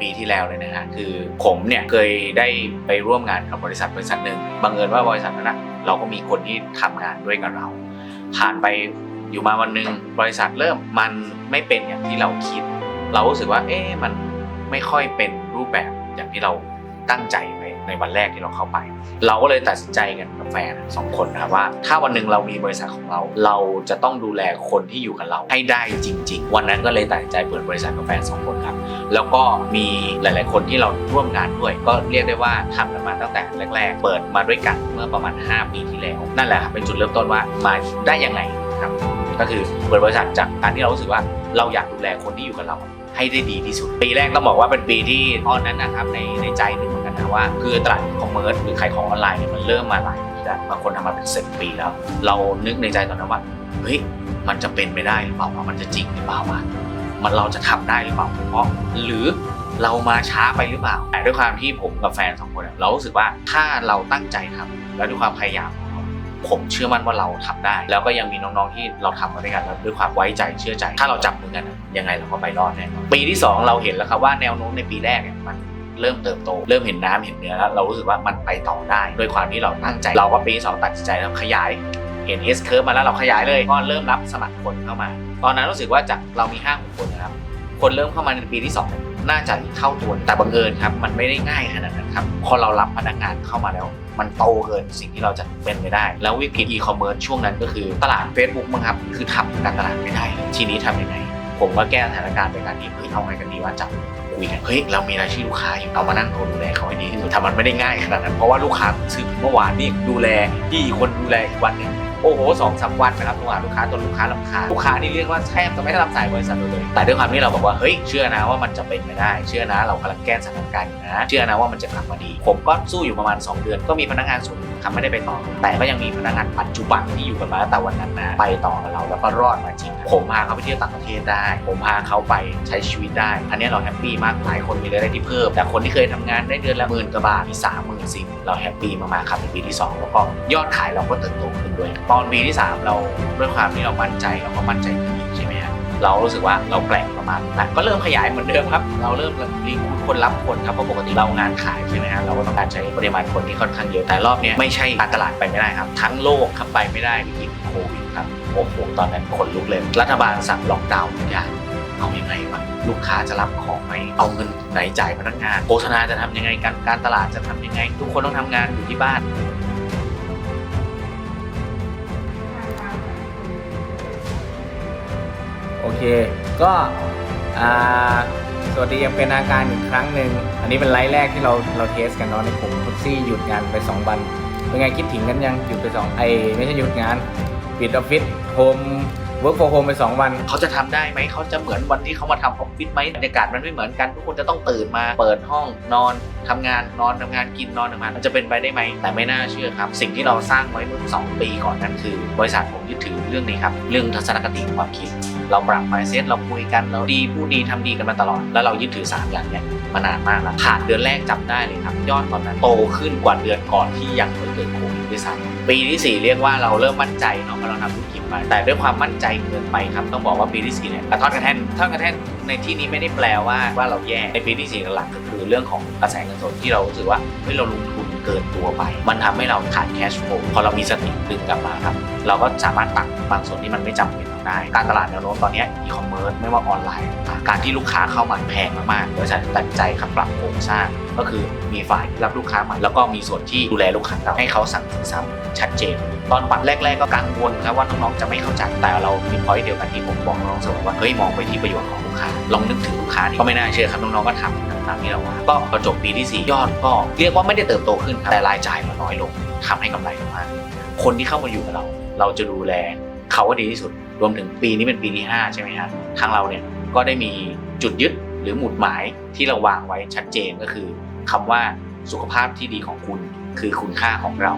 ปีที่แล้วเลยนะฮะคือผมเนี่ยเคยได้ไปร่วมงานกับบริษัทบริษัทหนึ่งบังเอิญว่าบริษัทนั้นนะเราก็มีคนที่ทำงานด้วยกับเรา ผ่านไปอยู่มาวันหนึ่งบริษัทเริ่มมันไม่เป็นอย่างที่เราคิด เรารู้สึกว่าเอ๊ะมันไม่ค่อยเป็นรูปแบบอย่างที่เราตั้งใจ ในวันแรกที่เราเข้าไป เราก็เลยตัดสินใจกันกับแฟนสองคนนะครับว่า ถ้าวันหนึ่งเรามีบริษัทของเรา เราจะต้องดูแลคนที่อยู่กับเราให้ได้จริง ๆ วันนั้นก็เลยตัดสินใจเปิดบริษัทกับแฟนสองคนครับแล้วก็มีหลาย ๆ คนที่เราร่วมงานด้วย ก็เรียกได้ว่าทำกันมาตั้งแต่แรก ๆ เปิดมาด้วยกันเมื่อประมาณ 5 ปีที่แล้ว นั่นแหละครับเป็นจุดเริ่มต้นว่ามาได้ยังไงครับก็คือเปิดบริษัทจากการที่เรารู้สึกว่าเราอยากดูแลคนที่อยู่กับเราให้ได้ดีที่สุด ปีแรกต้องบอกว่าเป็นปีที่ตอนนั้นนะครับในในใจนึกเหมือน กันนะว่าคือตลาดคอมเมอร์สหรือขายของออนไลน์เนี่ยมันเริ่มมาหลายปีแล้วบางคนทำมาเป็นสิบปีแล้ว เรานึกในใจตอนนั้นว่าเฮ้ยมันจะเป็นไปได้หรือเปล่าวะมันจะจริงหรือเปล่าวะมันเราจะทำได้หรือเปล่าเพราะหรือเรามาช้าไปหรือเปล่า แต่ด้วยความที่ผมกับแฟนสองคนเรารู้สึกว่าถ้าเราตั้งใจทำแล้วด้วยความพยายามของเราผมเชื่อมั่นว่าเราทำได้ แล้วก็ยังมีน้องๆที่เราทำมาด้วยกันแล้วด้วยความไว้ใจเชื่อใจ ถ้าเราจับมือกันยังไงเราก็ไปรอดแน่นอนปีที่สองเราเห็นแล้วครับว่าแนวโน้มในปีแรกเนี่ยมัน เริ่มเติบโต เริ่มเห็นน้ำเห็นเนื้อแล้วเรารู้สึกว่ามันไปต่อได้ ด้วยความที่เราตั้งใจ เราก็ปีที่สองตัดสินใจแล้วขยายเห็น S curve มาแล้วเราขยายเลยก็เริ่มรับสมัครคนเข้ามา ตอนนั้นรู้สึกว่าจากเรามี5้าคนนะครับคนเริ่มเข้ามาในปีที่2เนี่ยน่าจะเท่าตัวแต่บังเอิญครับ มันไม่ได้ง่ายขนาดนั้นครับ พอเรารับพนักงานเข้ามาแล้ว มันโตเกินสิ่งที่เราจะเป็นไปได้ แล้ววิกฤตอีคอมเมิร์ซช่วงนั้นก็คือตลาด Facebook มั้งครับ คือทำการตลาดไม่ได้ ทีนี้ทำยังไง ผมก็แก้สถานการณ์โดยการที่เฮ้ยเอาไงกันดีว่าจับ คุยกันเฮ้ยเรามีรายชื่อลูกค้าอยู่เอามานั่งโทรดูแลเขาให้ดีที่สุดถ้ามันไม่ได้ง่ายขนาดนั้นเพราะว่าลูกค้าซื้อเมื่อวานนี่ดูแลที่คนดูแลอีกวันหนึง โอ้โหสองสามวันนะครับเมื่อวาลูกค้าจนลูกค้าลำคาญลูกค้านี่เรียกว่าแทบจะไม่ได้รับสายบริษัทเราเลย แต่ด้วยความที่เราบอกว่าเฮ้ยเชื่อนะว่ามันจะเป็นไปได้ เชื่อนะเรากำลังแก้สถานการณ์อยู่นะเชื่อนะว่ามันจะกลับมาดี ผมก็สู้อยู่ประมาณ 2 เดือนก็มีพนักงานส่วนหนึ่งครับไม่ได้ไปต่อ แต่ก็ยังมีพนักงานปัจจุบันที่อยู่กันมาตั้งแต่วันนั้นนะไปต่อกับเราแล้วก็รอดมาจริงผมพาเขาไปเที่ยวต่างประเทศได้ ผมพาเขาไปใช้ชีวิตได้ อันนี้เราแฮปปี้มากหลายคนมีรายได้ที่เพิ่ม แต่คนที่เคยทำงานได้เดือนละหมื่นกว่าบาทมีสามหมื่นสี่เราแฮปปี้มากๆครับในปีที่สองแล้วก็ยอดขายเราก็เติบโตขึ้นด้วยตอนปีที่สามเราด้วยความที่เรามั่นใจเราก็มั่นใจขึ้นอีกใช่ไหมฮะเรารู้สึกว่าเราแกร่งประมาณนั้นก็เริ่มขยายเหมือนเดิมครับ เราเริ่มรีคูดคนรับคนครับเพราะปกติเรางานขายใช่ไหมฮะเราก็ต้องการใช้ปริมาณคนที่ค่อนข้างเยอะแต่รอบนี้ไม่ใช่การตลาดไปไม่ได้ครับ ทั้งโลกครับไปไม่ได้วิกฤตโควิดครับโอ้โหตอนนั้นคนลุกเลยรัฐบาลสั่งล็อกดาวน์ทุกอย่างเอายังไงวะลูกค้าจะรับของไหมเอาเงินไหนจ่ายพนักงานโฆษณาจะทำยังไงการการตลาดจะทำยังไง ทุกคนต้องทำงานอยู่ที่บ้าน โอเค ก็สวัสดียังเป็นทางการอีกครั้งหนึ่งอันนี้เป็นไลฟ์แรกที่เราเราเทสกันเนาะในผมทุกซี่หยุดงานไป 2 วัน เป็นไงคิดถึงกันยังหยุดไป2ไอไม่ใช่หยุดงานปิดออฟฟิศโฮมเวิร์กโฟโฮมไป 2 วัน เขาจะทำได้ไหม เขาจะเหมือนวันที่เขามาทำออฟฟิศไหมบรรยากาศมันไม่เหมือนกัน ทุกคนจะต้องตื่นมาเปิดห้องนอนทำงานนอนทำงานกินนอนทำงานมันจะเป็นไปได้ไหม แต่ไม่น่าเชื่อครับ สิ่งที่เราสร้างไว้เมื่อสองปีก่อนนั้นคือบริษัทผมยึดถือเรื่องนี้ครับ เรื่องทัศนคติความคิด เราปรับ mindset เราคุยกันเราดีพูดดีทำดีกันมาตลอด แล้วเรายึดถือ3อย่างเนี้ยมานานมากแล้วผ่านเดือนแรกจำได้เลยครับ ยอดตอนนั้นโตขึ้นกว่าเดือนก่อนที่ยังไม่เกิดโควิดด้วยซ้ำปีที่สี่เรียกว่าเราเริ่มมั่นใจเนาะเพราะเราทำธุรกิจมาแต่ด้วยความมั่นใจเกินไปครับต้องบอกว่าปีที่สี่เนี่ยกระทอนกระแท่นท่อนกระแท่นในที่นี้ไม่ได้แปลว่าว่าเราแย่ในปีที่สี่หลักก็คือเรื่องของกระแสเงินสดที่เรารู้สึกว่าเฮ้ยเราลงทุนเกินตัวไป มันทำให้เราขาดแคชโฟลพอเรามีสติดึงกลับมาครับเราก็สามารถตัดบางส่วนที่มันไม่จำเป็นได้ การตลาดแนวโน้มตอนนี้อีคอมเมิร์ซไม่ว่าออนไลน์ การที่ลูกค้าเข้ามาแพงมากๆบริษัทตัดใจครับปรับโครงสร้าง ก็คือมีฝ่ายที่รับลูกค้าใหม่แล้วก็มีส่วนที่ดูแลลูกค้าเก่าให้เขาสั่งซื้อซ้ำชัดเจน ตอนปัดแรก ๆ ก็กังวลครับว่าน้องๆจะไม่เข้าใจแต่เรามีพอยต์เดียวกันที่ผมบอกน้องเสมอว่าเฮ้ยมองไปที่ประโยชน์ของลูกค้าลองนึกถึงลูกค้านี่ก็ไม่น่าเชื่อครับน้องๆก็ทำตามที่เราว่าก็พอจบปีที่สี่ยอดก็เรียกว่าไม่ได้เติบโตขึ้นครับแต่รายจ่ายเราน้อยลงทำให้กำไรเรามากคนที่เข้ามาอยู่กับเรา เราจะดูแลเขาให้ดีที่สุด รวมถึงปีนี้เป็นปีที่5ใช่ไหมครับทางเราเนี่ยก็ได้มีจุดยึดหรือหมุดหมายที่เราวางไว้ชัดเจนก็คือคำว่าสุขภาพที่ดีของคุณ คือคุณค่าของเรา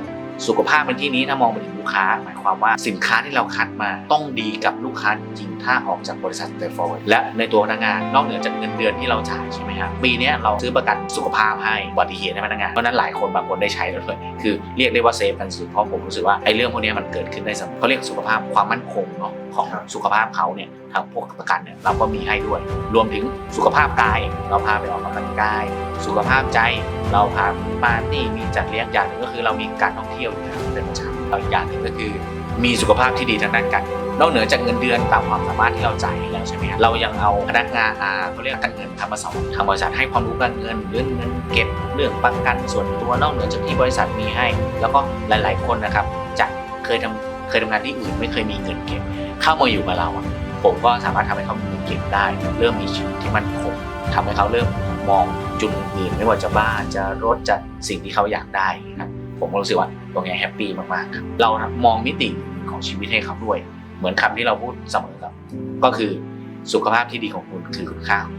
สุขภาพเป็นที่นี้ถ้ามองไปถึงลูกค้า หมายความว่าสินค้าที่เราคัดมาต้องดีกับลูกค้าจริงถ้าออกจากบริษัทเตอร์ฟอร์และในตัวพนักงานนอกเหนือจากเงินเดือนที่เราจ่ายใช่ไหมครับปีนี้เราซื้อประกันสุขภาพให้อุบัติเหตุให้พนักงานเพราะนั้นหลายคนบางคนได้ใช้แล้วด้วยคือเรียกได้ว่าเซฟกันสุดเพราะผมรู้สึกว่าไอ้เรื่องพวกนี้มันเกิดขึ้นได้เสมอเขาเรียกสุขภาพความมั่นคงเนาะของสุขภาพเขาเนี่ยทางพวกประกันเนี่ยเราก็มีให้ด้วย รวมถึงสุขภาพกายเราพาไปออกกำลังกาย สุขภาพใจ เราพาปาร์ตี้มีจัดเลี้ยงอย่างหนึ่งก็คือเรามีการท่องเที่ยวอยู่แล้วเป็นประจำเราอีกอย่างหนึ่งก็คือ มีสุขภาพที่ดีทางด้านการเงินนอกเหนือจากเงินเดือนตามความสามารถที่เราจ่ายให้แล้วใช่ไหมเรายังเอาพนักงานอาเขาเรียกการเงินทำมาสอนทางบริษัทให้ความรู้การเงินเรื่องเงินเก็บเรื่องประกันส่วนตัวนอกเหนือจากที่บริษัทมีให้ แล้วก็หลาย ๆ คนนะครับจากเคยทำเคยทำงานที่อื่นไม่เคยมีเงินเก็บ เข้ามาอยู่กับเราผมก็สามารถทำให้เขามีเงินเก็บได้ เริ่มมีชีวิตที่มั่นคงทำให้เขาเริ่ม มองจุดอื่นๆไม่ว่าจะบ้านจะรถจะสิ่งที่เขาอยากได้ครับผมก็รู้สึกว่าตรงนี้แฮปปี้มากๆครับเรามองมิติของชีวิตให้เขาด้วย เหมือนคำที่เราพูดเสมอครับ ก็คือสุขภาพที่ดีของคุณคือคุณค่าของ